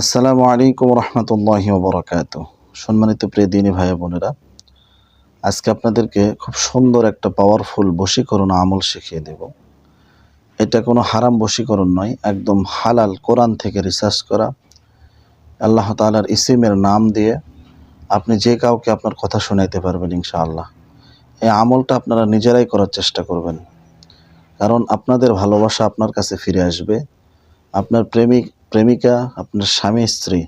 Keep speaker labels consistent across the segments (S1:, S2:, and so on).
S1: আসসালামু আলাইকুম রহমতুল্লাহি বরকাত সম্মানিত প্রিয় দিনী ভাই বোনেরা, আজকে আপনাদেরকে খুব সুন্দর একটা পাওয়ারফুল বশীকরণ আমল শিখিয়ে দেব। এটা কোনো হারাম বশীকরণ নয়, একদম হালাল কোরআন থেকে রিসার্চ করা। আল্লাহ তালার ইসিমের নাম দিয়ে আপনি যে কাউকে আপনার কথা শোনাইতে পারবেন ইনশাআল্লাহ। এই আমলটা আপনারা নিজেরাই করার চেষ্টা করবেন। কারণ আপনাদের ভালোবাসা আপনার কাছে ফিরে আসবে, আপনার প্রেমিক প্রেমিকা, আপনার স্বামী, স্ত্রী,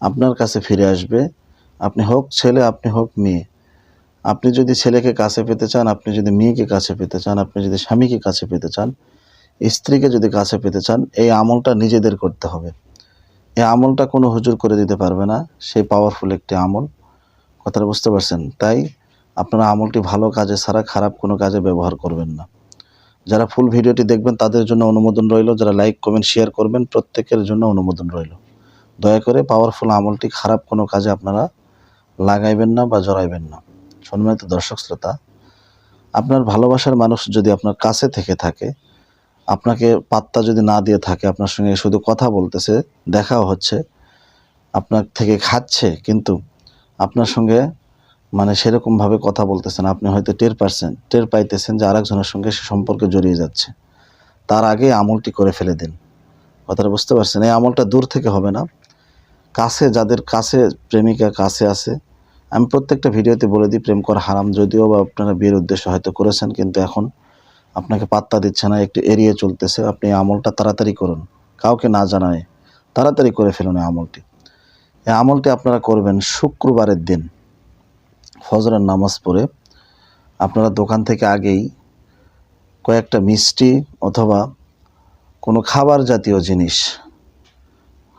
S1: আপনার কাছে ফিরে আসবে। আপনি হোক ছেলে, আপনি হোক মেয়ে। আপনি যদি ছেলেকে কাছে পেতে চান, আপনি যদি মেয়েকে কাছে পেতে চান, আপনি যদি স্বামীকে কাছে পেতে চান, স্ত্রীকে যদি কাছে পেতে চান, এই আমলটা নিজেদের করতে হবে। এই আমলটা কোনো হুজুর করে দিতে পারবে না। সেই পাওয়ারফুল একটি আমল। কথাটা বুঝতে পারছেন? তাই আপনারা আমলটি ভালো কাজে ছাড়া, খারাপ কোনো কাজে ব্যবহার করবেন না। যারা ফুল ভিডিওটি দেখবেন, তাদের জন্য অনুমোদন রইল। যারা লাইক কমেন্ট শেয়ার করবেন, প্রত্যেকের জন্য অনুমোদন রইল। দয়া করে পাওয়ারফুল আমলটি খারাপ কোনো কাজে আপনারা লাগাইবেন না বা জড়াইবেন না। সম্মানিত দর্শক শ্রোতা, আপনার ভালোবাসার মানুষ যদি আপনার কাছে থেকে থাকে, আপনাকে পাত্তা যদি না দিয়ে থাকে, আপনার সঙ্গে শুধু কথা বলতেছে, দেখাও হচ্ছে, আপনার থেকে খাচ্ছে, কিন্তু আপনার সঙ্গে মানে সেরকমভাবে কথা বলতেছেন। আপনি হয়তো টের পারছেন, টের পাইতেছেন যে আরেকজনের সঙ্গে সে সম্পর্কে জড়িয়ে যাচ্ছে। তার আগে আমলটি করে ফেলে দিন। কথাটা বুঝতে পারছেন? এই আমলটা দূর থেকে হবে না। কাছে, যাদের কাছে প্রেমিকা কাছে আছে, আমি প্রত্যেকটা ভিডিওতে বলে দিই, প্রেম করা হারাম। যদিও বা আপনারা বিয়ের উদ্দেশ্য হয়তো করেছেন, কিন্তু এখন আপনাকে পাত্তা দিচ্ছে না, একটু এড়িয়ে চলতেছে। আপনি আমলটা তাড়াতাড়ি করুন। কাউকে না জানায় তাড়াতাড়ি করে ফেলুন এই আমলটি। এই আমলটি আপনারা করবেন শুক্রবারের দিন। ফজরের নামাজ পড়ে আপনারা দোকান থেকে আগেই কয়েকটা মিষ্টি অথবা কোনো খাবার জাতীয় জিনিস,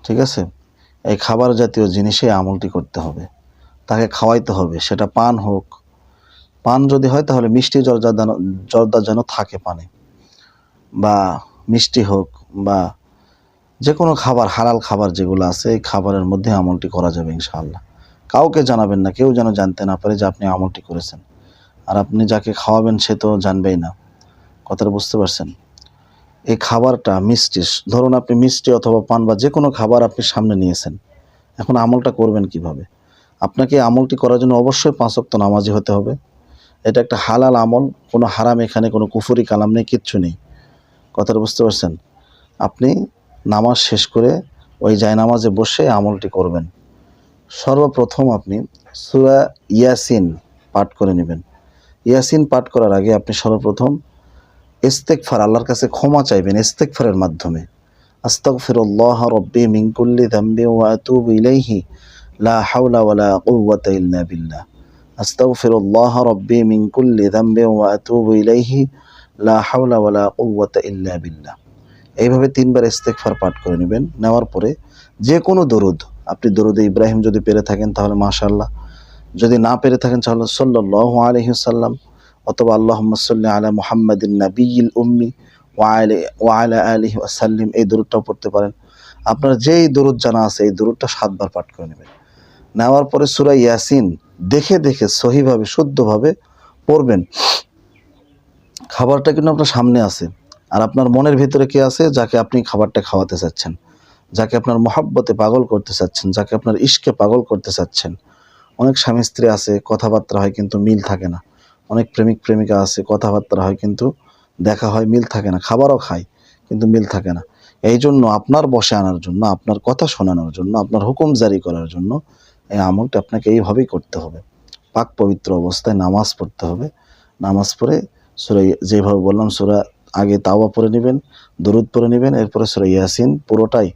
S1: ঠিক আছে? এই খাবার জাতীয় জিনিসে আমলটি করতে হবে। তাকে খাওয়াইতে হবে, সেটা পান হোক। পান যদি হয় তাহলে মিষ্টি জর্দা জর্দা যেন থাকে পানে। বা মিষ্টি হোক বা যে কোনো খাবার, হালাল খাবার যেগুলো আছে, এই খাবারের মধ্যে আমলটি করা যাবে ইনশাআল্লাহ। কাউকে জানাবেন না, কেউ যেন জানতে না পারে যে আপনি আমলটি করেছেন। আর আপনি যাকে খাওয়াবেন সে তো জানবেই না। কথাটা বুঝতে পারছেন? এই খাবারটা মিষ্টি, ধরুন আপনি মিষ্টি অথবা পান বা যে কোনো খাবার আপনি সামনে নিয়েছেন, এখন আমলটা করবেন কীভাবে? আপনাকে আমলটি করার জন্য অবশ্যই পাঁচক্ত নামাজি হতে হবে। এটা একটা হালাল আমল, কোনো হারাম এখানে কোনো কুফুরি কালাম নেই, কিচ্ছু নেই। কথাটা বুঝতে পারছেন? আপনি নামাজ শেষ করে ওই জায়নামাজে বসে আমলটি করবেন। সর্বপ্রথম আপনি সুরা ইয়াসিন পাঠ করে নেবেন। ইয়াসিন পাঠ করার আগে আপনি সর্বপ্রথম ইস্তেকফার আল্লাহর কাছে ক্ষমা চাইবেন ইস্তেকফারের মাধ্যমে। আস্তাগফিরুল্লাহ রব্বি মিন কুল্লি যামবি ওয়া আতুবু ইলাইহি, লা হাওলা ওয়ালা কুওয়াতা ইল্লা বিল্লাহ। আস্তাগফিরুল্লাহ রব্বি মিন কুল্লি যামবি ওয়া আতুবু ইলাইহি, লা হাওলা ওয়ালা কুওয়াতা ইল্লা বিল্লাহ। এইভাবে তিনবার ইস্তেকফার পাঠ করে নেবেন। নেওয়ার পরে যে কোনো দরুদ আপনি দরুদে ইব্রাহিম যদি পেরে থাকেন, তাহলে মাশাল্লাহ যদি না পেরে থাকেন, তাহলে সাল্লাহ আলহিসাল্লাম অথবা আল্লাহ সাল্লি আলা মুহাম্মাদিন নবীল উম্মি ওয়ালে ওয়ালা আলহি আসাল্লিম এই দরুদটাও পড়তে পারেন। আপনার যেই দরুদ জানা আছে, এই দরুদটা সাতবার পাঠ করে নেবেন। নেওয়ার পরে সুরা ইয়াসিন দেখে দেখে সহিভাবে, শুদ্ধভাবে পড়বেন। খাবারটা কিন্তু আপনার সামনে আছে, আর আপনার মনের ভিতরে কে আছে, যাকে আপনি খাবারটা খাওয়াতে চাচ্ছেন। যাকে আপনার মহাব্বতে পাগল করতে চাচ্ছেন, যাকে আপনার ইশকে পাগল করতে চাচ্ছেন। অনেক স্বামী স্ত্রী আছে, কথাবার্তা হয় কিন্তু মিল থাকে না। অনেক প্রেমিক প্রেমিকা আছে, কথাবার্তা হয় কিন্তু দেখা হয়, মিল থাকে না। খাবারও খায়, কিন্তু মিল থাকে না। এই জন্য আপনার বসে আনার জন্য, আপনার কথা শোনানোর জন্য, আপনার হুকুম জারি করার জন্য এই আমলটা আপনাকে এইভাবেই করতে হবে। পাক পবিত্র অবস্থায় নামাজ পড়তে হবে। নামাজ পড়ে সুরা যেভাবে বললাম সুরা আগে তাওয়া পরে নেবেন, দরুদ পরে নেবেন, এরপরে সুরা ইয়াসিন পুরোটাই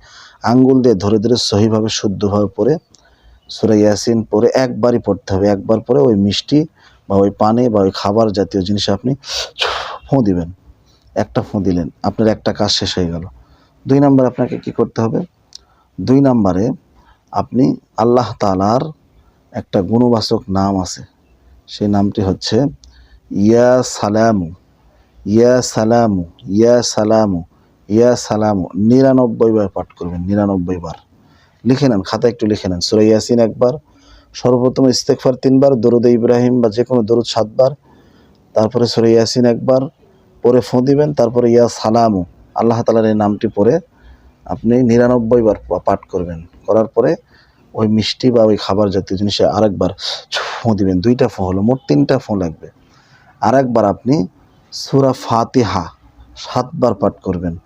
S1: আঙ্গুল দিয়ে ধরে ধরে সহিভাবে শুদ্ধভাবে পরে সুরা ইয়াসিন পরে একবারই পড়তে হবে। একবার পরে ওই মিষ্টি বা ওই পানি বা ওই খাবার জাতীয় জিনিস আপনি ফোঁ দিবেন। একটা ফোঁ দিলেন, আপনার একটা কাজ শেষ হয়ে গেল। দুই নম্বর আপনাকে কি করতে হবে? দুই নম্বরে আপনি আল্লাহ তালার একটা গুণবাচক নাম আছে। সেই নামটি হচ্ছে ইয়া সালামু। ইয়া সালামু ইয়া সালামু ইয়া সালামু। নিরানব্বই বার পাঠ করবেন, নিরানব্বই বার। লিখে নেন, খাতা একটু লিখে নেন। সুরা ইয়াসিন একবার, সর্বপ্রথম ইস্তেকফার তিনবার, দরুদ ইব্রাহিম বা যে কোনো দরুদ সাতবার। তারপরে সুরা ইয়াসিন একবার, পরে ফোঁ দিবেন, তারপরে ইয়া সালামু। আল্লাহ তালার এই নামটি পরে আপনি নিরানব্বই বার পাঠ করবেন। করার পরে ওই মিষ্টি বা ওই খাবার জাতীয় জিনিসে আরেকবার ফোঁ দিবেন। দুইটা ফোঁ হলো, মোট তিনটা ফোঁ লাগবে। আরেকবার আপনি সুরা ফাতিহা সাতবার পাঠ করবেন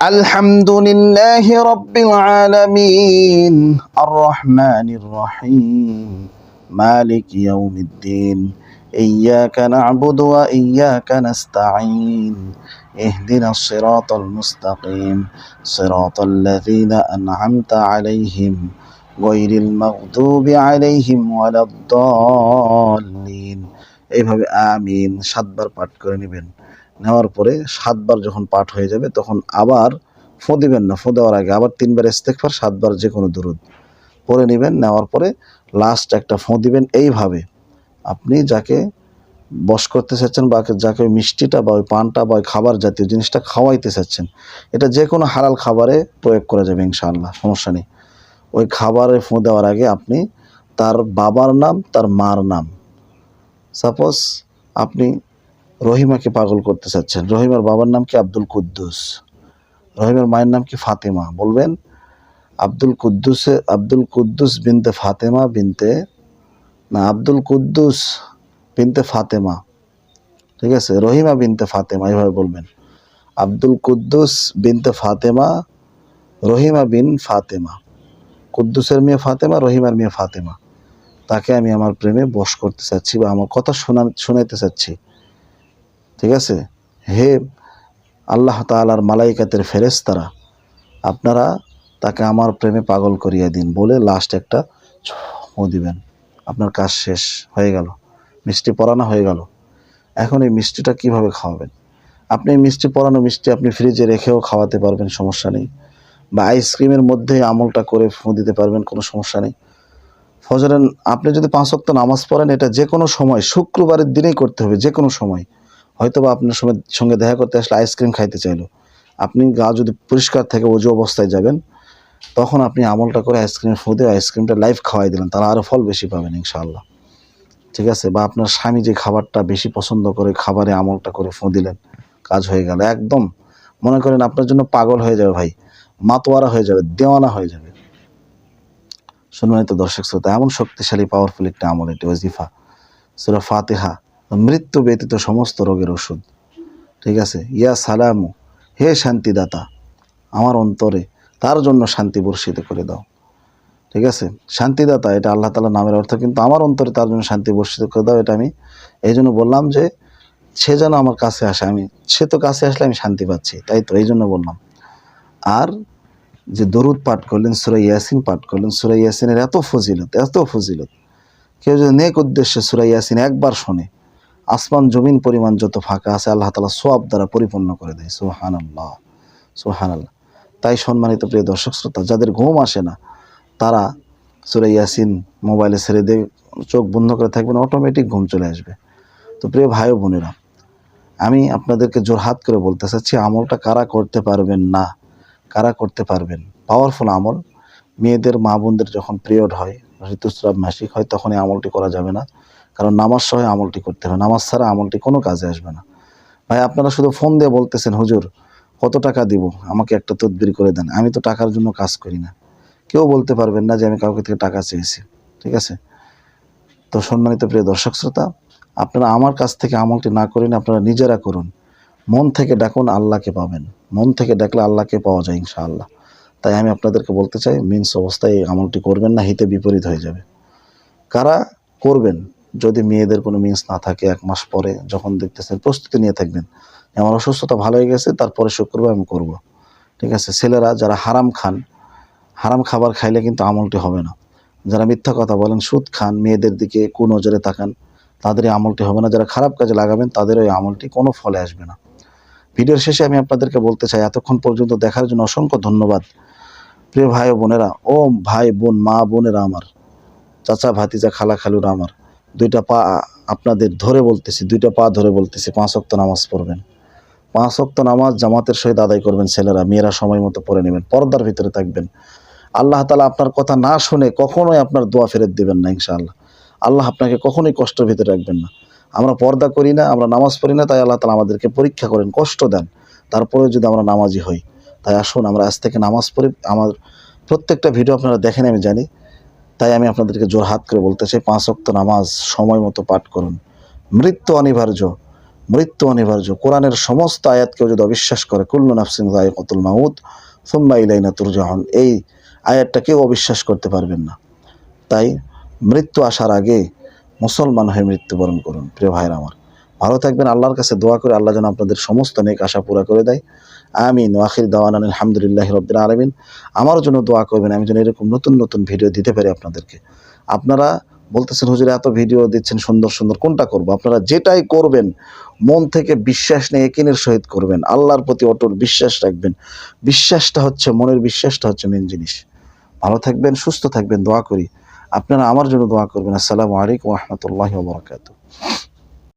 S1: الحمد لله رب العالمين الرحمن الرحيم مالك يوم الدين إياك نعبد وإياك نستعين اهدنا الصراط المستقيم صراط الذين أنعمت عليهم غير المغضوب عليهم ولا الضالين এইভাবে আমিন সাতবার পাঠ করে নেবেন। নেওয়ার পরে সাতবার যখন পাঠ হয়ে যাবে, তখন আবার ফো দিবেন না, ফো দেওয়ার আগে আবার তিনবার ইস্তেকফার সাতবার যে কোনো দুরুদ পরে নেবেন। নেওয়ার পরে লাস্ট একটা ফোঁ দিবেন। এইভাবে আপনি যাকে বশ করতে চাচ্ছেন বা যাকে মিষ্টিটা বা ওই পানটা বা ওই খাবার জাতীয় জিনিসটা খাওয়াইতে চাচ্ছেন, এটা যে কোনো হালাল খাবারে প্রয়োগ করা যাবে ইনশাআল্লাহ, সমস্যা নেই। ওই খাবারে ফোঁ দেওয়ার আগে আপনি তার বাবার নাম, তার মার নাম সাপোজ আপনি রহিমাকে পাগল করতে চাচ্ছেন। রহিমার বাবার নাম কি আব্দুল কুদ্দুস? রহিমার মায়ের নাম কি ফাতেমা? বলবেন, আব্দুল কুদ্দুসে, আব্দুল কুদ্দুস বিনতে ফাতেমা বিনতে, না, আব্দুল কুদ্দুস বিনতে ফাতেমা। ঠিক আছে? রহিমা বিনতে ফাতেমা, এইভাবে বলবেন। আব্দুল কুদ্দুস বিনতে ফাতেমা, রহিমা বিন ফাতেমা। কুদ্দুসের মেয়ে ফাতেমা, রহিমার মেয়ে ফাতেমা। তাকে আমি আমার প্রেমে বশ করতে চাচ্ছি বা আমার কথা শোনা, শোনাইতে চাচ্ছি। ঠিক আছে? হে আল্লাহ তালার মালাইকাতের ফেরেস্তারা আপনারা তাকে আমার প্রেমে পাগল করিয়ে দিন বলে লাস্ট একটা ও দিবেন। আপনার কাজ শেষ হয়ে গেল, মিষ্টি পরানো হয়ে গেল। এখন এই মিষ্টিটা কীভাবে খাওয়াবেন? আপনি মিষ্টি পরানো মিষ্টি আপনি ফ্রিজে রেখেও খাওয়াতে পারবেন, সমস্যা নেই। বা আইসক্রিমের মধ্যে আমলটা করে ফু দিতে পারবেন, কোনো সমস্যা নেই। ফজরের, আপনি যদি পাঁচ ওয়াক্ত নামাজ পড়েন, এটা যে কোনো সময়, শুক্রবারের দিনেই করতে হবে যে কোনো সময়। হয়তো বা আপনার সঙ্গে সঙ্গে দেখা করতে আসলে আইসক্রিম খাইতে চাইলো। আপনি গা যদি পরিষ্কার থেকে ওজু অবস্থায় যাবেন, তখন আপনি আমলটা করে আইসক্রিম ফু দিয়ে আইসক্রিমটা লাইভ খাওয়াই দিলেন তারা আরও ফল বেশি পাবেন ইনশাআল্লাহ। ঠিক আছে? বা আপনার স্বামী যে খাবারটা বেশি পছন্দ করে, খাবারে আমলটা করে ফু দিলেন, কাজ হয়ে গেল, একদম মনে করেন আপনার জন্য পাগল হয়ে যাবে ভাই, মাতোয়ারা হয়ে যাবে, দেওয়ানা হয়ে যাবে। সম্মানিত দর্শক শ্রোতা, এমন শক্তিশালী পাওয়ারফুল একটা আমল এটি ওজিফা সুরা ফাতেহা, মৃত্যু ব্যতীত সমস্ত রোগের ওষুধ। ঠিক আছে? ইয়া সালামু, হে শান্তিদাতা, আমার অন্তরে তার জন্য শান্তি বর্ষিত করে দাও। ঠিক আছে? শান্তিদাতা, এটা আল্লাহ তালা নামের অর্থ, কিন্তু আমার অন্তরে তার জন্য শান্তি বর্ষিত করে দাও, এটা আমি এই জন্য বললাম যে, সে যেন আমার কাছে আসে, আমি, সে তো কাছে আসলে আমি শান্তি পাচ্ছি, তাই তো এই জন্য বললাম। আর যে দরুদ পাঠ করলেন, সুরা ইয়াসিন পাঠ করলেন, সুরা ইয়াসিনের এত ফজিলত এত ফজিলত। কেউ যদি নেক উদ্দেশ্যে সুরা ইয়াসিন একবার শোনে, আসমান, জমিন পরিমাণ যত ফাঁকা আছে, আল্লাহ তালা সোয়াব দ্বারা পরিপূর্ণ করে দেয়। সোহান আল্লাহ সোহান আল্লাহ তাই সম্মানিত প্রিয় দর্শক শ্রোতা, যাদের ঘুম আসে না, তারা সুরা ইয়াসিন মোবাইলে ছেড়ে দিয়ে চোখ বন্ধ করে থাকবেন, অটোমেটিক ঘুম চলে আসবে। তো প্রিয় ভাই বোনেরা, আমি আপনাদেরকে জোরহাত করে বলতে চাচ্ছি, আমলটা কারা করতে পারবেন না? কারা করতে পারবেন? পাওয়ারফুল আমল। মেয়েদের, মা বোনদের যখন পিরিয়ড হয়, ঋতুস্রাব মাসিক হয় তখন এই আমলটি করা যাবে না। কারণ নামাজ সহ আমলটি করতে হবে। নামাজ ছাড়া আমলটি কোনো কাজে আসবে না। ভাই, আপনারা শুধু ফোন দিয়ে বলতেছেন, হুজুর, কত টাকা দিব? আমাকে একটা তদবির করে দেন। আমি তো টাকার জন্য কাজ করি না। কেউ বলতে পারবেন না যে, আমি কাউকে থেকে টাকা চেয়েছি। ঠিক আছে? তো সম্মানিত প্রিয় দর্শক শ্রোতা, আপনারা আমার কাছ থেকে আমলটি না করেন আপনারা নিজেরা করুন। মন থেকে ডাকুন, আল্লাহকে পাবেন। মন থেকে ডাকলে আল্লাহকে পাওয়া যায় ইনশাআল্লাহ। তাই আমি আপনাদেরকে বলতে চাই মিন্স অবস্থায় এই আমলটি করবেন না, হিতে বিপরীত হয়ে যাবে। কারা করবেন? যদি মেয়েদের কোনো মিন্স না থাকে এক মাস পরে, যখন দেখতেছেন, প্রস্তুতি নিয়ে থাকবেন আমার অসুস্থতা ভালো হয়ে গেছে, তারপরে শুক্রবার আমি করব। ঠিক আছে? ছেলেরা যারা হারাম খান, হারাম খাবার খাইলে কিন্তু আমলটি হবে না। যারা মিথ্যা কথা বলেন, সুদ খান, মেয়েদের দিকে কোন নজরে তাকান তাদের এই আমলটি হবে না। যারা খারাপ কাজে লাগাবেন তাদের ওই আমলটি কোনো ফলে আসবে না। ভিডিওর শেষে আমি আপনাদেরকে বলতে চাই, এতক্ষণ পর্যন্ত দেখার জন্য অসংখ্য ধন্যবাদ। প্রিয় ভাই বোনেরা, ও ভাই বোন, মা বোনেরা আমার, চাচা, ভাতিজা, খালা, খালুরা আমার, দুইটা পা আপনাদের ধরে বলতেছি, দুইটা পা ধরে বলতেছি, পাঁচ অক্ত নামাজ পড়বেন। পাঁচ অক্ত নামাজ জামাতের সহিত আদায় করবেন ছেলেরা, মেয়েরা সময় মতো পড়ে নেবেন, পর্দার ভিতরে থাকবেন। আল্লাহ তালা আপনার কথা না শুনে কখনোই আপনার দোয়া ফেরত দিবেন না ইনশাআল্লাহ। আল্লাহ আপনাকে কখনোই কষ্টের ভিতরে রাখবেন না। আমরা পর্দা করি না, আমরা নামাজ পড়ি না, তাই আল্লাহ তালা আমাদেরকে পরীক্ষা করেন, কষ্ট দেন। তারপরে যদি আমরা নামাজি হই। তাই আসুন, আমরা আজ থেকে নামাজ পড়ি। আমার প্রত্যেকটা ভিডিও আপনারা দেখেন, আমি জানি। তাই আমি আপনাদেরকে জোর হাত করে বলতে চাই, পাঁচ অক্ত নামাজ সময় মতো পাঠ করুন। মৃত্যু অনিবার্য মৃত্যু অনিবার্য। কোরআনের সমস্ত আয়াত কেউ যদি অবিশ্বাস করে, কুল্লু নাফসিং কতুল মাউদ সুম্মা ইলাইনা তুরজাহন এই আয়াতটা কেউ অবিশ্বাস করতে পারবেন না। তাই মৃত্যু আসার আগে মুসলমান হয়ে মৃত্যুবরণ করুন, প্রিয় ভাইরা আমার। ভালো থাকবেন, আল্লাহর কাছে দোয়া করে আল্লাহ যেন আপনাদের সমস্ত নেক আশা পুরা করে দেয়। আমিন ওয়াখির দাওয়ান আলহামদুলিল্লাহ রবিন আলমিন। আমারও জন্য দোয়া করবেন, আমি যেন এরকম নতুন নতুন ভিডিও দিতে পারি আপনাদেরকে। আপনারা বলতেছেন, হুজুর, এত ভিডিও দিচ্ছেন, সুন্দর সুন্দর, কোনটা করব? আপনারা যেটাই করবেন, মন থেকে বিশ্বাস নিয়ে একিনের সহিত করবেন। আল্লাহর প্রতি অটল বিশ্বাস রাখবেন। বিশ্বাসটা হচ্ছে, মনের বিশ্বাসটা হচ্ছে মেন জিনিস। ভালো থাকবেন, সুস্থ থাকবেন, দোয়া করি। আপনারা আমার জন্য দোয়া করবেন। আসসালামু আলাইকুম রহমতুল্লাহ বরকাত